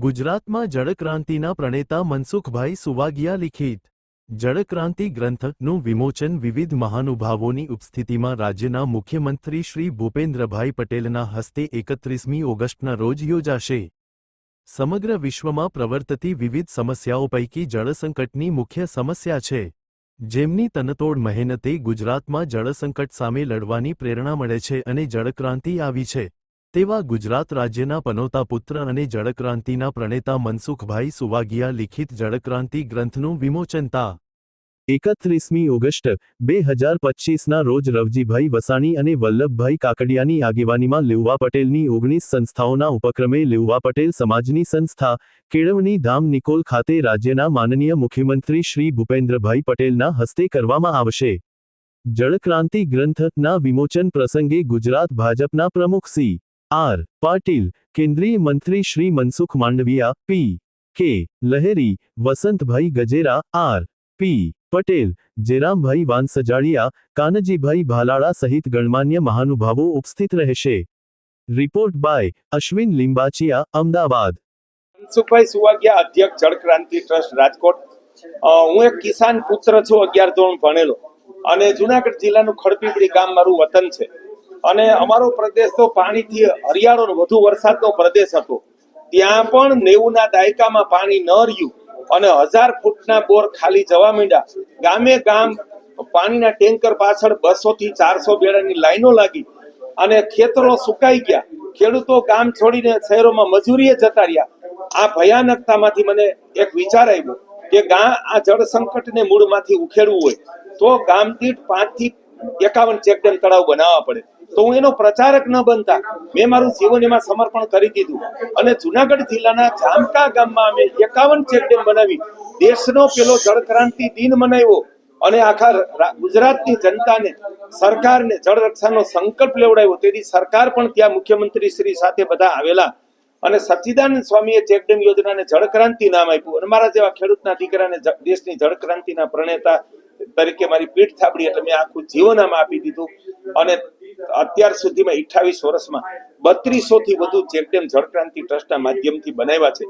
ગુજરાતમાં જળક્રાંતિના પ્રણેતા મનસુખભાઈ સુવાગિયા લિખિત, જળક્રાંતિ ગ્રંથનું વિમોચન વિવિધ મહાનુભાવોની ઉપસ્થિતિમાં રાજ્યના મુખ્યમંત્રી શ્રી ભૂપેન્દ્રભાઈ પટેલના હસ્તે એકત્રીસમી ઓગસ્ટના રોજ યોજાશે. સમગ્ર વિશ્વમાં પ્રવર્તતી વિવિધ સમસ્યાઓ પૈકી જળસંકટની મુખ્ય સમસ્યા છે. જેમની તનતોડ મહેનતે ગુજરાતમાં જળસંકટ સામે લડવાની પ્રેરણા મળે છે અને જળક્રાંતિ આવી છે. તેવા ગુજરાત રાજ્યના પનોતા પુત્ર અને જળક્રાંતિના પ્રણેતા મનસુખભાઈ સુવાગિયા લિખિત જળક્રાંતિ ગ્રંથનું વિમોચનતા એકત્રીસમી ઓગસ્ટ, બે હજાર પચ્ચીસના રોજ રવજીભાઈ વસાણી અને વલ્લભભાઈ કાકડિયાની આગેવાનીમાં લેઉવા પટેલની ઓગણીસ સંસ્થાઓના ઉપક્રમે લેઉવા પટેલ સમાજની સંસ્થા, કેળવણી ધામ નિકોલ ખાતે રાજ્યના માનનીય મુખ્યમંત્રી શ્રી ભૂપેન્દ્રભાઈ પટેલના હસ્તે કરવામાં આવશે. જળક્રાંતિ ગ્રંથના વિમોચન પ્રસંગે ગુજરાત ભાજપના પ્રમુખ સી. આર પાટીલ કેન્દ્રીય મંત્રી Shri Mansukh Mandaviya P K Lahri Vasantbhai Gajera R P Patel Jerambhai Vansjaliya Kanjibhai Bhalala સહિત ગણમાન્ય મહાનુભાવો ઉપસ્થિત રહેશે રિપોર્ટ બાય અશ્વિન લિંબાચિયા અમદાવાદ મનસુખભાઈ સુવાગિયા, અધ્યક્ષ જળક્રાંતિ ટ્રસ્ટ, રાજકોટ. હું એક કિસાન પુત્ર છું, અગિયાર ધોરણ ભણેલો. અને જુનાગઢ જિલ્લાનું ખડપીપળી ગામ મારું વતન છે. અને અમારો પ્રદેશ તો પાણીથી હરિયાળો ને વધુ વરસાદનો પ્રદેશ હતો. ત્યાં પણ નેવુંના દાયકામાં પાણી ન રહ્યું અને હજાર ફૂટના બોર ખાલી જવા માંડ્યા. ગામે ગામ પાણીના ટેન્કર પાછળ બસો થી ચારસો બેડાની લાઈનો લાગી અને ખેતરો સુકાઈ ગયા. ખેડૂતો ગામ છોડીને શહેરોમાં મજૂરીએ જતા રહ્યા. આ ભયાનકતામાંથી મને એક વિચાર આવ્યો કે ગા આ જળ સંકટને મૂળમાંથી ઉખેડવું હોય તો ગામ દીઠ પાંચથી એકાવન ચેકડેમ તળાવ બનાવવા પડે. તો હું એનો પ્રચારક ન બનતા. મેં મારું જીવન એમાં સમર્પણ કરી દીધું. અને જુનાગઢ જિલ્લાના જામકા ગામમાં અમે એકાવન ચેકડેમ બનાવી. દેશનો પેલો જળક્રાંતિ દિન મનાવ્યો. અને આખા ગુજરાતની જનતાને, સરકારને જળ રક્ષાનો સંકલ્પ લેવડાવ્યો. તેથી સરકાર પણ ત્યાં મુખ્યમંત્રી શ્રી સાથે બધા આવેલા. અને સચ્ચિદાનંદ સ્વામીએ ચેકડેમ યોજનાને જળક્રાંતિ નામ આપ્યું. અને મારા જેવા ખેડૂતના દીકરાને દેશની જળક્રાંતિના પ્રણેતા તરીકે મારી પીઠ થાબડી એટલે મેં આખું જીવન આમાં આપી દીધું. અને અત્યાર સુધીમાં અઠાવીસ વર્ષમાં બત્રીસો થી વધુ ચેકડેમ જળક્રાંતિ ટ્રસ્ટના માધ્યમથી બનાવ્યા છે.